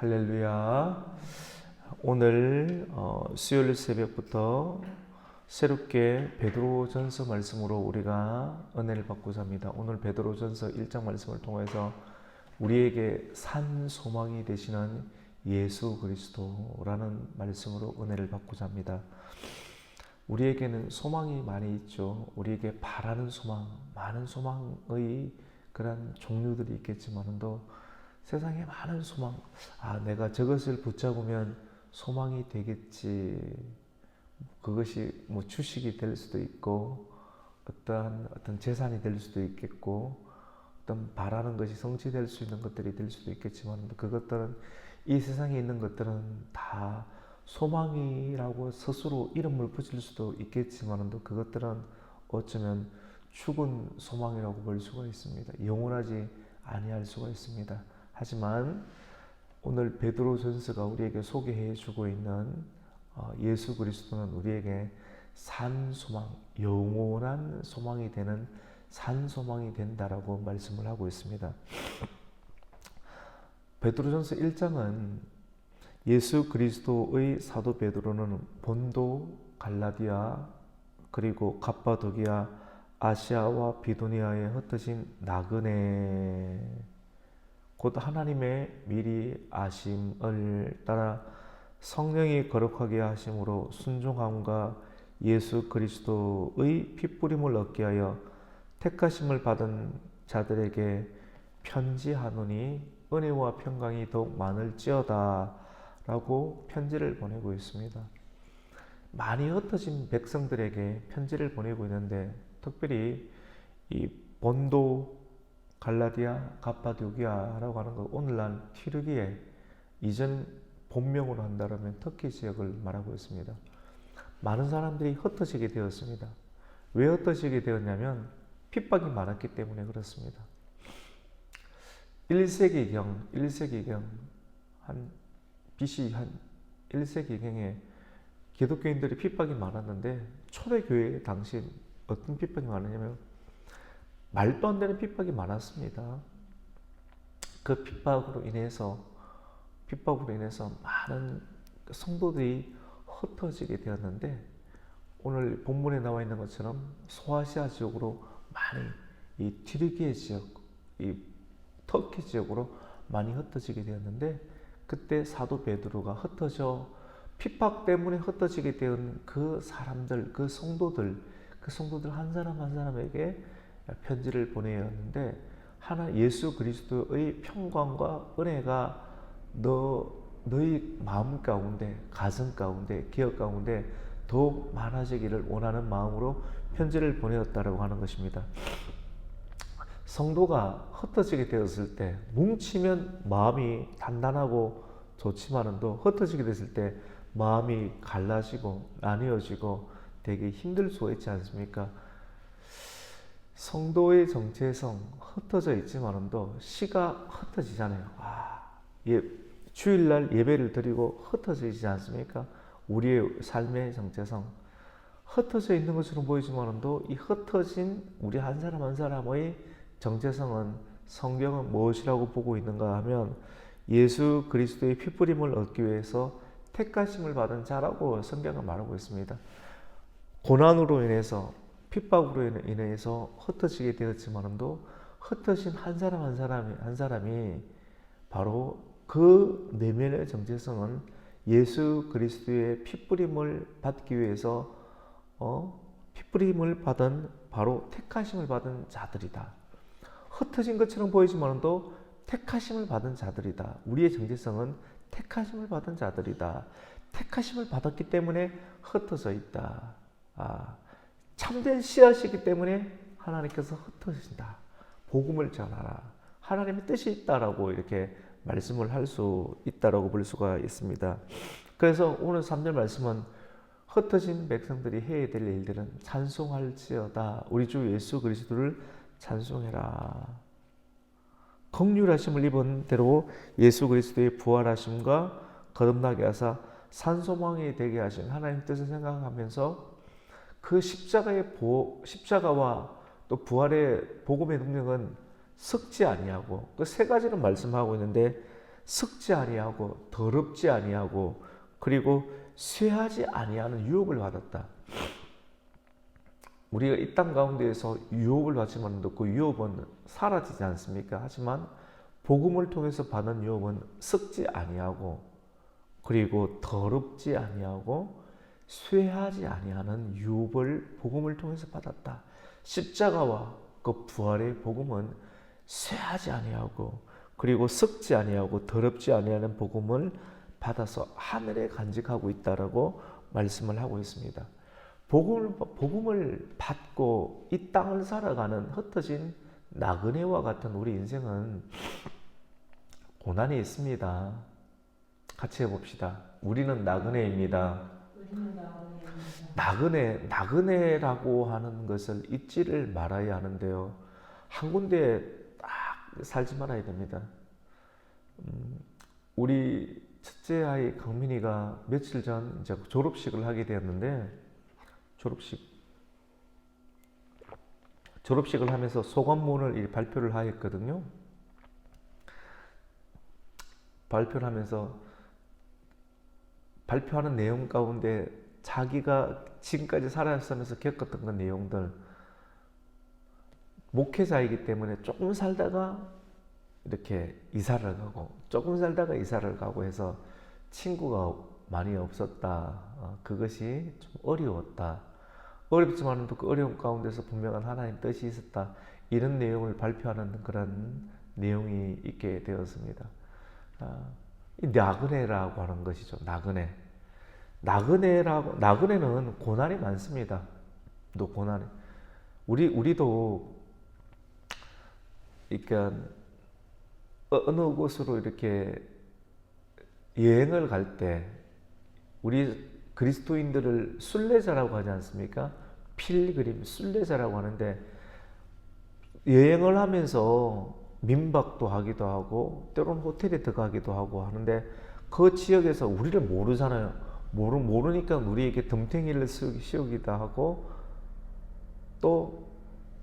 할렐루야. 오늘 어, 수요일 새벽부터 새롭게 베드로전서 말씀으로 우리가 은혜를 받고자 합니다. 오늘 베드로전서 1장 말씀을 통해서 우리에게 산 소망이 되시는 예수 그리스도라는 말씀으로 은혜를 받고자 합니다. 우리에게는 소망이 많이 있죠. 우리에게 바라는 소망, 많은 소망의 그런 종류들이 있겠지만도 세상에 많은 소망, 아, 내가 저것을 붙잡으면 소망이 되겠지. 그것이 뭐 주식이 될 수도 있고, 어떠한 어떤 재산이 될 수도 있겠고, 어떤 바라는 것이 성취될 수 있는 것들이 될 수도 있겠지만, 그것들은 이 세상에 있는 것들은 다 소망이라고 스스로 이름을 붙일 수도 있겠지만도 그것들은 어쩌면 죽은 소망이라고 볼 수가 있습니다. 영원하지 아니할 수가 있습니다. 하지만 오늘 베드로 전서가 우리에게 소개해 주고 있는 어, 예수 그리스도는 우리에게 산 소망, 영원한 소망이 되는 산 소망이 된다라고 말씀을 하고 있습니다. 베드로전서 1장은 예수 그리스도의 사도 베드로는 본도, 갈라디아, 그리고 갑바도기아, 아시아와 비도니아에 흩어진 나그네 곧 하나님의 미리 아심을 따라 성령이 거룩하게 하심으로 순종함과 예수 그리스도의 핏부림을 얻게 하여 택하심을 받은 자들에게 편지하노니 은혜와 평강이 더욱 많을지어다 라고 편지를 보내고 있습니다. 많이 흩어진 백성들에게 편지를 보내고 있는데 특별히 이 본도 갈라디아, 가파도기아라고 하는 것 오늘날 튀르기에 이전 본명으로 한다면 터키 지역을 말하고 있습니다. 많은 사람들이 흩어지게 되었습니다. 왜 흩어지게 되었냐면 핍박이 많았기 때문에 그렇습니다. 1세기경, 1세기경 한 BC 한 1세기경에 기독교인들이 핍박이 많았는데 초대교회 당시 어떤 핍박이 많았냐면 말도 안 되는 핍박이 많았습니다. 그 핍박으로 인해서 핍박으로 인해서 많은 성도들이 흩어지게 되었는데 오늘 본문에 나와 있는 것처럼 소아시아 지역으로 많이 이 튀르기예 지역, 이 터키 지역으로 많이 흩어지게 되었는데 그때 사도 베드로가 흩어져 핍박 때문에 흩어지게 된 그 사람들, 그 성도들, 그 성도들 한 사람 한 사람에게 편지를 보내었는데 하나 예수 그리스도의 평강과 은혜가 너 너희 마음 가운데 가슴 가운데 기억 가운데 더욱 많아지기를 원하는 마음으로 편지를 보내었다라고 하는 것입니다. 성도가 흩어지게 되었을 때 뭉치면 마음이 단단하고 좋지만은도 흩어지게 됐을 때 마음이 갈라지고 나뉘어지고 되게 힘들 수가 있지 않습니까? 성도의 정체성 흩어져 있지만도 시가 흩어지잖아요. 아, 예, 주일날 예배를 드리고 흩어지지 않습니까? 우리의 삶의 정체성 흩어져 있는 것처럼 보이지만도 이 흩어진 우리 한 사람 한 사람의 정체성은 성경은 무엇이라고 보고 있는가 하면 예수 그리스도의 피뿌림을 얻기 위해서 택하심을 받은 자라고 성경은 말하고 있습니다. 고난으로 인해서 핍박으로 인해서 흩어지게 되었지만도 흩어진 한 사람 한 사람이 한 사람이 바로 그 내면의 정체성은 예수 그리스도의 핏부림을 받기 위해서 어? 핏부림을 받은 바로 택하심을 받은 자들이다. 흩어진 것처럼 보이지만도 택하심을 받은 자들이다. 우리의 정체성은 택하심을 받은 자들이다. 택하심을 받았기 때문에 흩어져 있다. 아, 참된 씨앗이기 때문에 하나님께서 흩어진다. 복음을 전하라. 하나님의 뜻이 있다라고 이렇게 말씀을 할 수 있다라고 볼 수가 있습니다. 그래서 오늘 3절 말씀은 흩어진 백성들이 해야 될 일들은 찬송할지어다. 우리 주 예수 그리스도를 찬송해라. 긍휼하심을 입은 대로 예수 그리스도의 부활하심과 거듭나게 하사 산소망이 되게 하신 하나님 뜻을 생각하면서 그 십자가의 보, 십자가와 또 부활의 복음의 능력은 섞지 아니하고 그 세 가지를 말씀하고 있는데 썩지 아니하고 더럽지 아니하고 그리고 쇠하지 아니하는 유업을 받았다. 우리가 이 땅 가운데에서 유업을 받지만 그 유업은 사라지지 않습니까? 하지만 복음을 통해서 받은 유업은 썩지 아니하고 그리고 더럽지 아니하고 쇠하지 아니하는 유업을 복음을 통해서 받았다. 십자가와 그 부활의 복음은 쇠하지 아니하고 그리고 썩지 아니하고 더럽지 아니하는 복음을 받아서 하늘에 간직하고 있다라고 말씀을 하고 있습니다. 복음을, 복음을 받고 이 땅을 살아가는 흩어진 나그네와 같은 우리 인생은 고난이 있습니다. 같이 해봅시다. 우리는 나그네입니다. 나그네, 나그네라고 하는 것을 잊지를 말아야 하는데요. 한 군데 딱 살지 말아야 됩니다. 음, 우리 첫째 아이 강민이가 며칠 전 이제 졸업식을 하게 되었는데, 졸업식, 졸업식을 하면서 소감문을 이 발표를 하였거든요. 발표를 하면서 발표하는 내용 가운데 자기가 지금까지 살아가면서 겪었던 그 내용들 목회자이기 때문에 조금 살다가 이렇게 이사를 가고 조금 살다가 이사를 가고 해서 친구가 많이 없었다. 어, 그것이 좀 어려웠다. 어렵지만 그 어려움 가운데서 분명한 하나님 뜻이 있었다. 이런 내용을 발표하는 그런 내용이 있게 되었습니다. 나그네라고 하는 것이죠. 나그네. 나그네라고 나그네는 고난이 많습니다. 또 고난이 우리 우리도 그러니까 어- 어느 곳으로 이렇게 여행을 갈 때 우리 그리스도인들을 순례자라고 하지 않습니까? 필그림 순례자라고 하는데 여행을 하면서 민박도 하기도 하고 때로는 호텔에 들어가기도 하고 하는데 그 지역에서 우리를 모르잖아요. 모르, 모르니까 우리에게 덤탱이를 씌우- 씌우기도 하고 또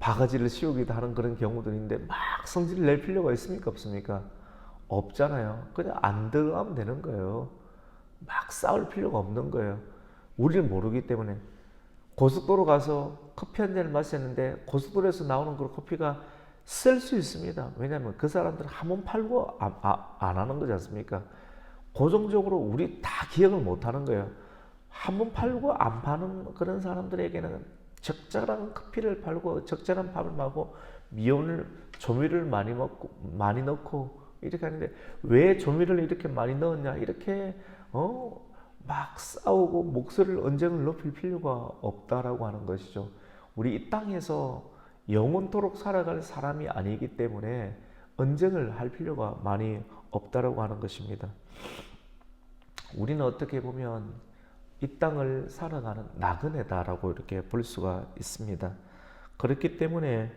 바가지를 씌우기도 하는 그런 경우들인데 막 성질을 낼 필요가 있습니까? 없습니까? 없잖아요. 그냥 안 들어가면 되는 거예요. 막 싸울 필요가 없는 거예요. 우리를 모르기 때문에 고속도로 가서 커피 한 잔을 마셨는데 고속도로에서 나오는 그 커피가 쓸 수 있습니다. 왜냐하면 그 사람들은 한 번 팔고 안, 아- 안 하는 거지 않습니까? 고정적으로 우리 다 기억을 못 하는 거예요. 한 번 팔고 안 파는 그런 사람들에게는 적절한 커피를 팔고 적절한 밥을 먹고 미온을 조미를 많이 먹고 많이 넣고 이렇게 하는데 왜 조미를 이렇게 많이 넣었냐 이렇게 어 막 싸우고 목소리를 언쟁을 높일 필요가 없다라고 하는 것이죠. 우리 이 땅에서 영원토록 살아갈 사람이 아니기 때문에 언쟁을 할 필요가 많이 없다라고 하는 것입니다. 우리는 어떻게 보면 이 땅을 살아가는 나그네다라고 이렇게 볼 수가 있습니다. 그렇기 때문에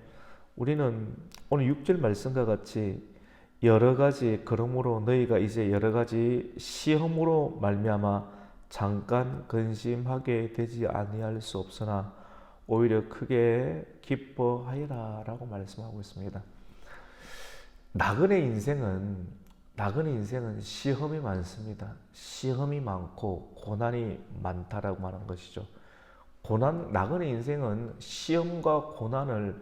우리는 오늘 6절 말씀과 같이 여러 가지 그러므로 너희가 이제 여러 가지 시험으로 말미암아 잠깐 근심하게 되지 아니할 수 없으나 오히려 크게 기뻐하리라라고 말씀하고 있습니다. 나그네 인생은 나그네 인생은 시험이 많습니다. 시험이 많고 고난이 많다라고 말하는 것이죠. 고난 나그네 인생은 시험과 고난을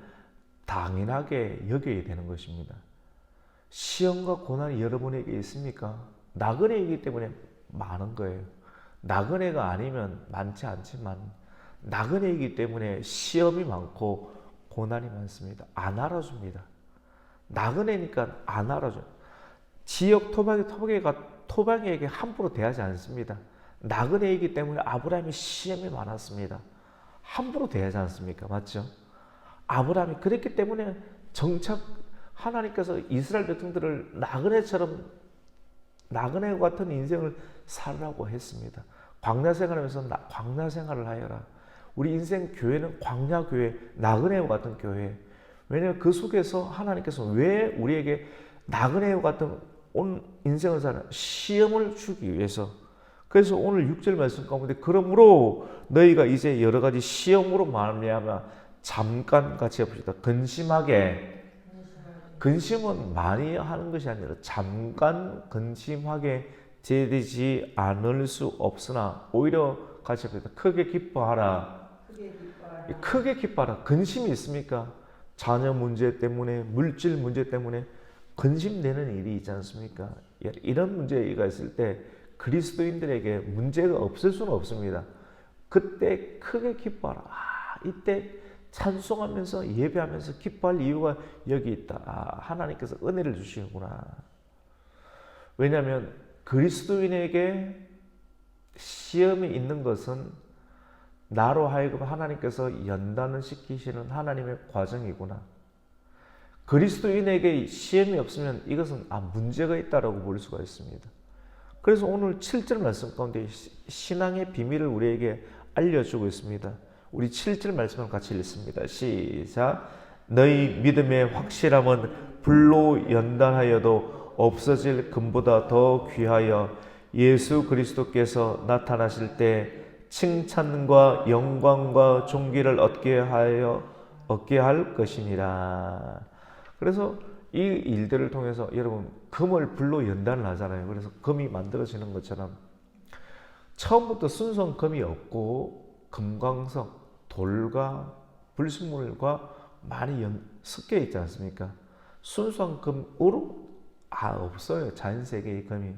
당연하게 여겨야 되는 것입니다. 시험과 고난이 여러분에게 있습니까? 나그네이기 때문에 많은 거예요. 나그네가 아니면 많지 않지만 나그네이기 때문에 시험이 많고 고난이 많습니다. 안 알아줍니다. 나그네니까 안 알아줘. 지역 토박이 토박이가 토박이에게 함부로 대하지 않습니다. 나그네이기 때문에 아브라함이 시험이 많았습니다. 함부로 대하지 않습니까? 맞죠? 아브라함이 그랬기 때문에 정착 하나님께서 이스라엘 백성들을 나그네처럼 나그네 같은 인생을 살라고 했습니다. 광야 생활하면서 나- 광야 생활을 하여라. 우리 인생 교회는 광야 교회, 나그네와 같은 교회. 왜냐하면 그 속에서 하나님께서 왜 우리에게 나그네와 같은 온 인생을 사는 시험을 주기 위해서. 그래서 오늘 6절 말씀 가운데 그러므로 너희가 이제 여러 가지 시험으로 말미암아 잠깐 같이 해봅시다. 근심하게 근심은 많이 하는 것이 아니라 잠깐 근심하게 되지 않을 수 없으나 오히려 같이 합니다. 크게 기뻐하라. 크게 기뻐하라. 근심이 있습니까? 자녀 문제 때문에, 물질 문제 때문에 근심되는 일이 있지 않습니까? 예, 이런 문제가 있을 때 그리스도인들에게 문제가 없을 수는 없습니다. 그때 크게 기뻐하라. 아, 이때 찬송하면서 예배하면서 기뻐할 이유가 여기 있다. 아, 하나님께서 은혜를 주시는구나. 왜냐하면 그리스도인에게 시험이 있는 것은 나로 하여금 하나님께서 연단을 시키시는 하나님의 과정이구나. 그리스도인에게 시험이 없으면 이것은 아 문제가 있다라고 볼 수가 있습니다. 그래서 오늘 7절 말씀 가운데 시- 신앙의 비밀을 우리에게 알려주고 있습니다. 우리 7절 말씀을 같이 읽습니다. 시작. 너희 믿음의 확실함은 불로 연단하여도 없어질 금보다 더 귀하여 예수 그리스도께서 나타나실 때 칭찬과 영광과 존귀를 얻게 하여 얻게 할 것이니라. 그래서 이 일들을 통해서 여러분 금을 불로 연단을 하잖아요. 그래서 금이 만들어지는 것처럼 처음부터 순수한 금이 없고 금광석, 돌과 불순물과 많이 연, 섞여 있지 않습니까? 순수한 금으로 아 없어요. 자연 세계의 금이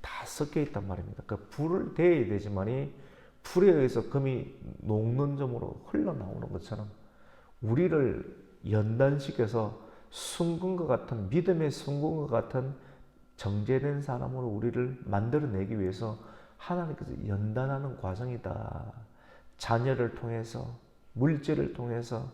다 섞여 있단 말입니다. 그 불을 대야 되지만이 불에 의해서 금이 녹는 점으로 흘러나오는 것처럼 우리를 연단시켜서 순금과 같은 믿음의 순금과 같은 정제된 사람으로 우리를 만들어내기 위해서 하나님께서 연단하는 과정이다. 자녀를 통해서 물질을 통해서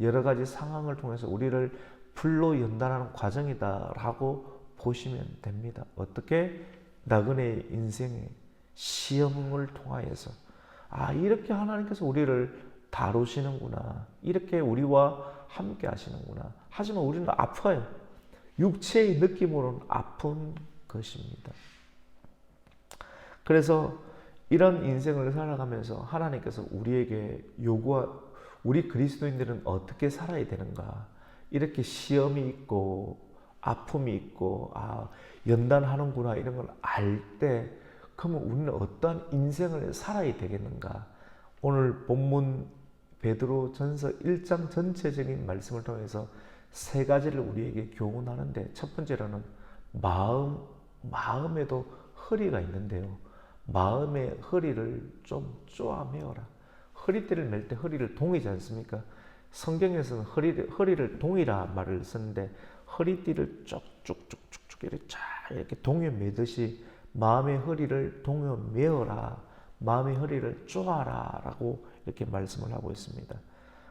여러 가지 상황을 통해서 우리를 불로 연단하는 과정이다라고 보시면 됩니다. 어떻게 나그네의 인생의 시험을 통하여서 아 이렇게 하나님께서 우리를 다루시는구나. 이렇게 우리와 함께 하시는구나. 하지만 우리는 아파요. 육체의 느낌으로는 아픈 것입니다. 그래서 이런 인생을 살아가면서 하나님께서 우리에게 요구하 우리 그리스도인들은 어떻게 살아야 되는가? 이렇게 시험이 있고 아픔이 있고 아 연단하는구나 이런 걸 알 때 그러면 우리는 어떠한 인생을 살아야 되겠는가 오늘 본문 베드로 전서 1장 전체적인 말씀을 통해서 세 가지를 우리에게 교훈하는데 첫 번째로는 마음 마음에도 허리가 있는데요. 마음의 허리를 좀 쪼아매어라. 허리띠를 멜때 허리를 동이지 않습니까? 성경에서는 허리를, 허리를 동이라 말을 쓰는데 허리띠를 쭉쭉쭉쭉쭉 이렇게 쫙 이렇게 동여 매듯이 마음의 허리를 동여 매어라. 마음의 허리를 쪼아라 라고 이렇게 말씀을 하고 있습니다.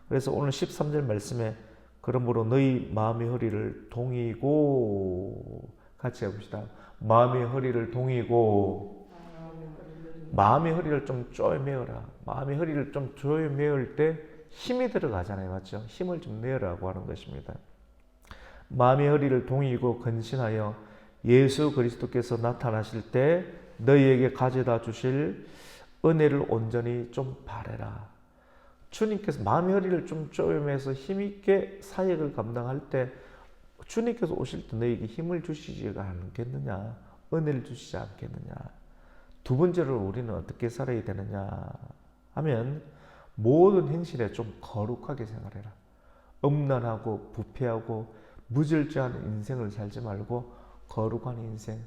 그래서 오늘 13절 말씀에 그러므로 너희 마음의 허리를 동이고 같이 해봅시다. 마음의 허리를 동이고 마음의 허리를 좀 쪼매어라. 마음의 허리를 좀 쪼매을 때 힘이 들어가잖아요. 맞죠? 힘을 좀 내라고 하는 것입니다. 마음의 허리를 동이고 근신하여 예수 그리스도께서 나타나실 때 너희에게 가져다 주실 은혜를 온전히 좀 바래라. 주님께서 마음의 허리를 좀 쪼매서 힘있게 사역을 감당할 때 주님께서 오실 때 너에게 힘을 주시지 않겠느냐? 은혜를 주시지 않겠느냐? 두 번째로 우리는 어떻게 살아야 되느냐 하면 모든 행실에 좀 거룩하게 생활해라. 음란하고 부패하고 무절제한 인생을 살지 말고 거룩한 인생.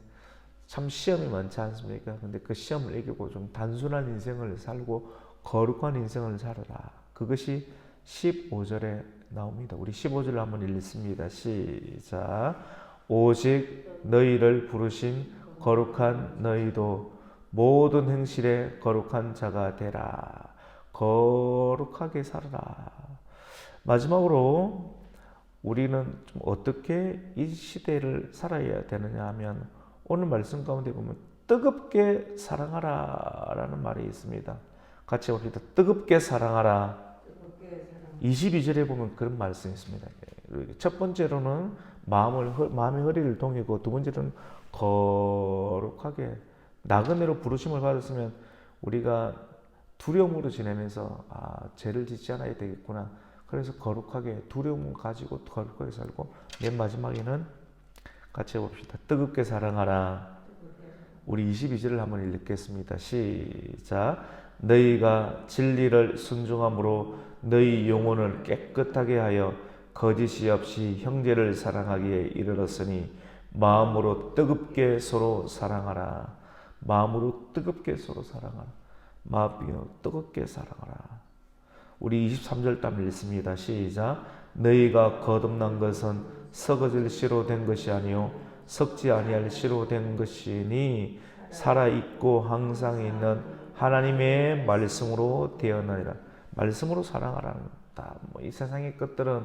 참 시험이 많지 않습니까? 근데 그 시험을 이기고 좀 단순한 인생을 살고 거룩한 인생을 살아라. 그것이 15절에 나옵니다. 우리 15절을 한번 읽습니다. 시작. 오직 너희를 부르신 거룩한 너희도 모든 행실에 거룩한 자가 되라. 거룩하게 살아라. 마지막으로 우리는 좀 어떻게 이 시대를 살아야 되느냐 하면 오늘 말씀 가운데 보면 뜨겁게 사랑하라 라는 말이 있습니다. 같이 봅시다. 뜨겁게 사랑하라. 뜨겁게 사랑. 22절에 보면 그런 말씀이 있습니다. 첫 번째로는 마음을 허- 마음의 허리를 동이고 두 번째로는 거룩하게 나그네로 부르심을 받았으면 우리가 두려움으로 지내면서 아 죄를 짓지 않아야 되겠구나. 그래서 거룩하게 두려움을 가지고 거룩하게 살고 맨 마지막에는 같이 해봅시다. 뜨겁게 사랑하라. 우리 22절을 한번 읽겠습니다. 시작. 너희가 진리를 순종함으로 너희 영혼을 깨끗하게 하여 거짓이 없이 형제를 사랑하기에 이르렀으니 마음으로 뜨겁게 서로 사랑하라. 마음으로 뜨겁게 서로 사랑하라. 마음으로 뜨겁게 사랑하라. 우리 23절 땀 읽습니다. 시작. 너희가 거듭난 것은 썩어질 씨로 된 것이 아니요 썩지 아니할 씨로 된 것이니 살아 있고 항상 있는 하나님의 말씀으로 되었느니라. 말씀으로 사랑하라는 다뭐 이 세상의 것들은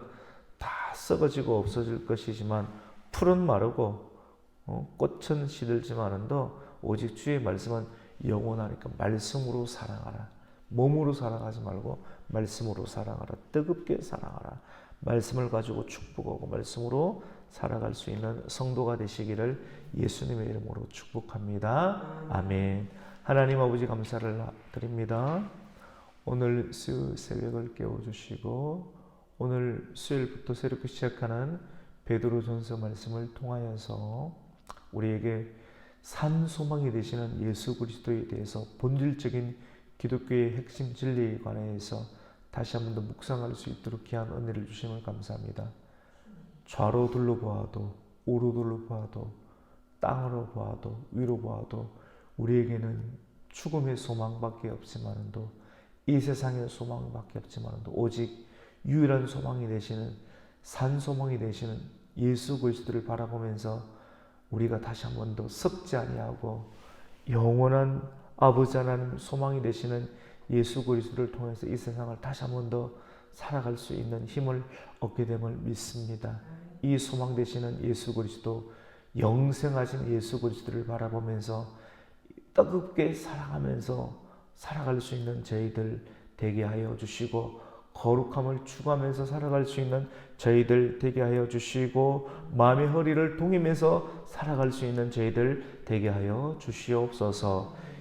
다 썩어지고 없어질 것이지만 풀은 마르고 어, 꽃은 시들지만은도 오직 주의 말씀은 영원하니까 말씀으로 사랑하라. 몸으로 사랑하지 말고 말씀으로 사랑하라. 뜨겁게 사랑하라. 말씀을 가지고 축복하고 말씀으로 살아갈 수 있는 성도가 되시기를 예수님의 이름으로 축복합니다. 아멘. 하나님 아버지 감사를 드립니다. 오늘 수요일 새벽을 깨워주시고 오늘 수요일부터 새롭게 시작하는 베드로전서 말씀을 통하여서 우리에게 산 소망이 되시는 예수 그리스도에 대해서 본질적인 기독교의 핵심 진리에 관해서 다시 한 번 더 묵상할 수 있도록 귀한 은혜를 주심을 감사합니다. 좌로 둘러보아도 우로 둘러보아도 땅으로 보아도 위로 보아도 우리에게는 죽음의 소망밖에 없지만도 이 세상의 소망밖에 없지만도 오직 유일한 소망이 되시는 산 소망이 되시는 예수 그리스도를 바라보면서 우리가 다시 한 번더 썩지 아니하고 영원한 아버지 하나님 소망이 되시는 예수 그리스도를 통해서 이 세상을 다시 한 번 더 살아갈 수 있는 힘을 얻게 됨을 믿습니다. 이 소망 되시는 예수 그리스도 영생하신 예수 그리스도를 바라보면서 뜨겁게 사랑하면서 살아갈 수 있는 저희들 되게 하여 주시고 거룩함을 추구하면서 살아갈 수 있는 저희들 되게 하여 주시고 마음의 허리를 동이면서 살아갈 수 있는 저희들 되게 하여 주시옵소서